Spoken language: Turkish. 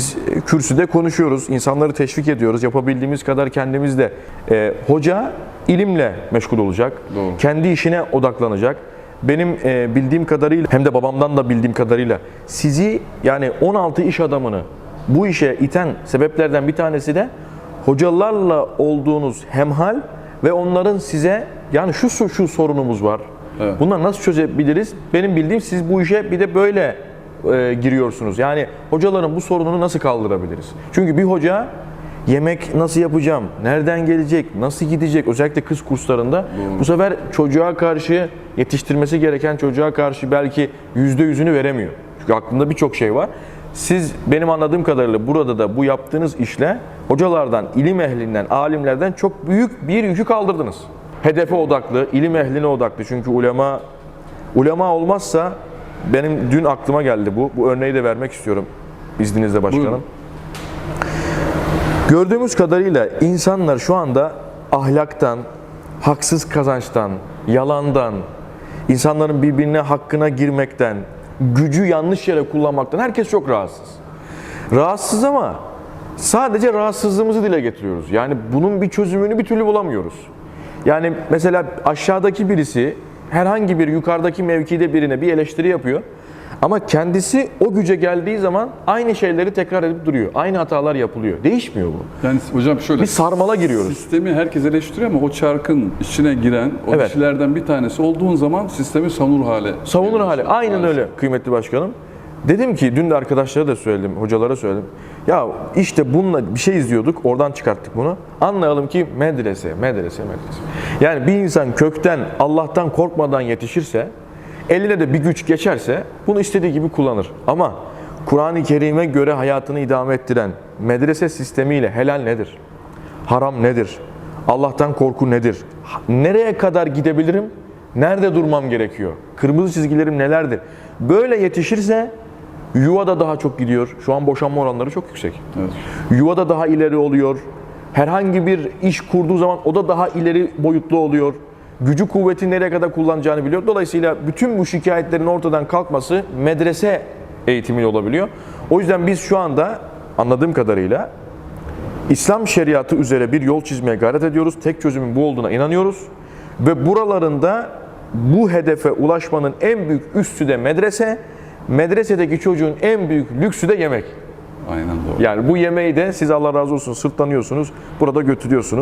Biz kürsüde konuşuyoruz, insanları teşvik ediyoruz. Yapabildiğimiz kadar kendimiz de. E, hoca ilimle meşgul olacak. Doğru. Kendi işine odaklanacak. Benim e, bildiğim kadarıyla hem de babamdan da bildiğim kadarıyla sizi yani 16 iş adamını bu işe iten sebeplerden bir tanesi de hocalarla olduğunuz hemhal ve onların size yani şu şu, şu sorunumuz var. Evet. Bunları nasıl çözebiliriz? Benim bildiğim siz bu işe bir de böyle e, giriyorsunuz. Yani hocaların bu sorununu nasıl kaldırabiliriz? Çünkü bir hoca yemek nasıl yapacağım, nereden gelecek, nasıl gidecek özellikle kız kurslarında bu sefer çocuğa karşı yetiştirmesi gereken çocuğa karşı belki yüzde yüzünü veremiyor. Çünkü aklında birçok şey var. Siz benim anladığım kadarıyla burada da bu yaptığınız işle hocalardan, ilim ehlinden, alimlerden çok büyük bir yükü kaldırdınız. Hedefe odaklı, ilim ehline odaklı. Çünkü ulema ulema olmazsa benim dün aklıma geldi bu. Bu örneği de vermek istiyorum izninizle başkanım. Buyurun. Gördüğümüz kadarıyla insanlar şu anda ahlaktan, haksız kazançtan, yalandan, insanların birbirine hakkına girmekten, gücü yanlış yere kullanmaktan herkes çok rahatsız. Rahatsız ama sadece rahatsızlığımızı dile getiriyoruz. Yani bunun bir çözümünü bir türlü bulamıyoruz. Yani mesela aşağıdaki birisi herhangi bir yukarıdaki mevkide birine bir eleştiri yapıyor. Ama kendisi o güce geldiği zaman aynı şeyleri tekrar edip duruyor. Aynı hatalar yapılıyor. Değişmiyor bu. Yani hocam şöyle. Bir sarmala giriyoruz. Sistemi herkes eleştiriyor ama o çarkın içine giren o Evet. kişilerden bir tanesi olduğun zaman sistemi savunur hale. Savunur hali. Aynen Maalesef. öyle kıymetli başkanım. Dedim ki dün de arkadaşlara da söyledim, hocalara söyledim. Ya işte bununla bir şey izliyorduk, oradan çıkarttık bunu. Anlayalım ki medrese, medrese, medrese. Yani bir insan kökten Allah'tan korkmadan yetişirse, eline de bir güç geçerse bunu istediği gibi kullanır. Ama Kur'an-ı Kerim'e göre hayatını idame ettiren medrese sistemiyle helal nedir? Haram nedir? Allah'tan korku nedir? Nereye kadar gidebilirim? Nerede durmam gerekiyor? Kırmızı çizgilerim nelerdir? Böyle yetişirse yuvada daha çok gidiyor. Şu an boşanma oranları çok yüksek. Evet. Yuvada daha ileri oluyor. Herhangi bir iş kurduğu zaman o da daha ileri boyutlu oluyor. Gücü kuvveti nereye kadar kullanacağını biliyor. Dolayısıyla bütün bu şikayetlerin ortadan kalkması medrese eğitimiyle olabiliyor. O yüzden biz şu anda anladığım kadarıyla İslam şeriatı üzere bir yol çizmeye gayret ediyoruz. Tek çözümün bu olduğuna inanıyoruz. Ve buralarında bu hedefe ulaşmanın en büyük üssü de medrese. Medresedeki çocuğun en büyük lüksü de yemek. Aynen doğru. Yani bu yemeği de siz Allah razı olsun sırtlanıyorsunuz, burada götürüyorsunuz.